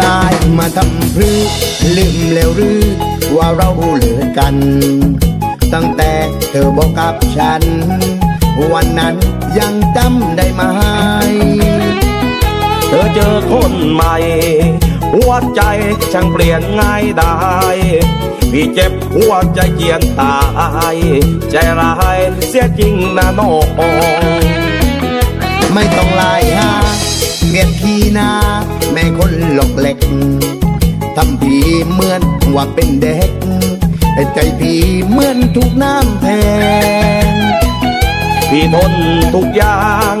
ลาย มาทำพรือลืมแล้วหรือว่าเราเหลือกัน ตั้งแต่เธอบอกกับฉัน วันนั้นยังจำได้ไหมเธอเจอคนใหม่ หัวใจช่างเปลี่ยนง่ายได้พี่เจ็บหัวใจเจียนตาย ใจร้ายเสียจริงนะน้องไม่ต้องไล่หา เป็นเด็กใจผีเหมือนถูกน้ำแทงพี่ทนทุกอย่าง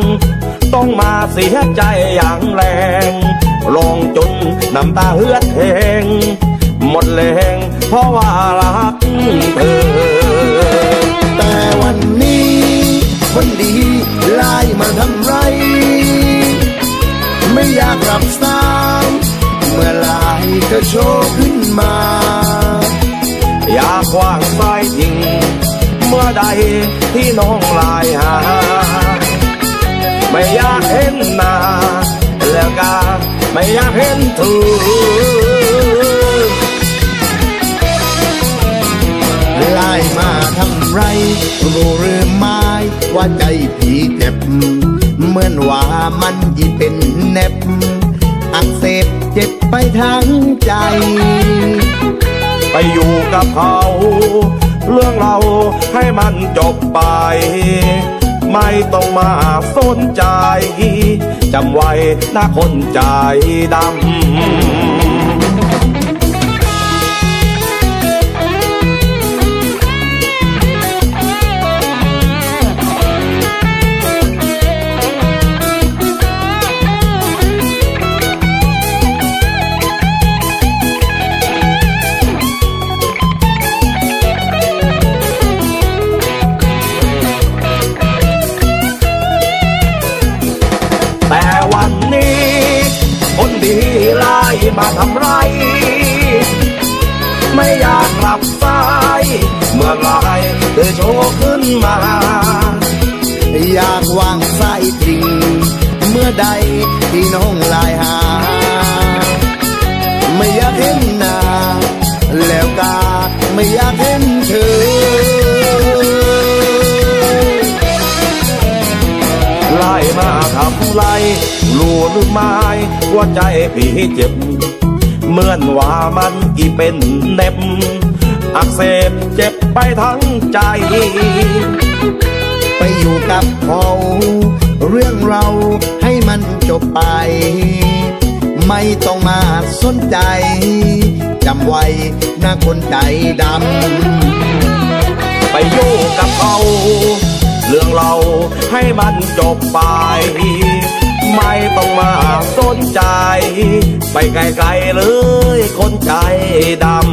ต้องมาเสียใจอย่างแรงลองจนน้ำตาเหือดแหงหมดแรงเพราะว่ารักเธอ แต่วันนี้ คนดีไล่มาทำไร ไม่อยากรับสายเมื่อไหรเธอโชว์ขึ้นมา ใดที่น้องลายหา ไม่อยากเห็นหน้าแล้วก็ไม่อยากเห็นเธอไล่มาทำไร รู้หรือไม่ว่าใจผีเจ็บ เหมือนว่ามันยิ่เป็นเน็บ อักเสบเจ็บไปทั้งใจ ไปอยู่กับเขา เรื่องเราให้มันจบไป ไม่ต้องมาสนใจจำไว้นะคนใจดำ มาทำไร ไม่อยากกลับสายเมื่อไรเธอโชว์ขึ้นมา อยากวางสายทิ้งเมื่อใดที่น้องลายหาำไรรู้หรือไม่ว่าใจพี่เจ็บ เหมือนว่ามันอีเป็นเน็บ อักเสบเจ็บไปทั้งใจ ไปอยู่กับเขาเรื่องเราให้มันจบไป ไม่ต้องมาสนใจจำไว้นะคนใจดำ ไปอยู่กับเขา เรื่องเราให้มันจบไป ไม่ต้องมาสนใจ ไปไกลๆเลยคนใจดำ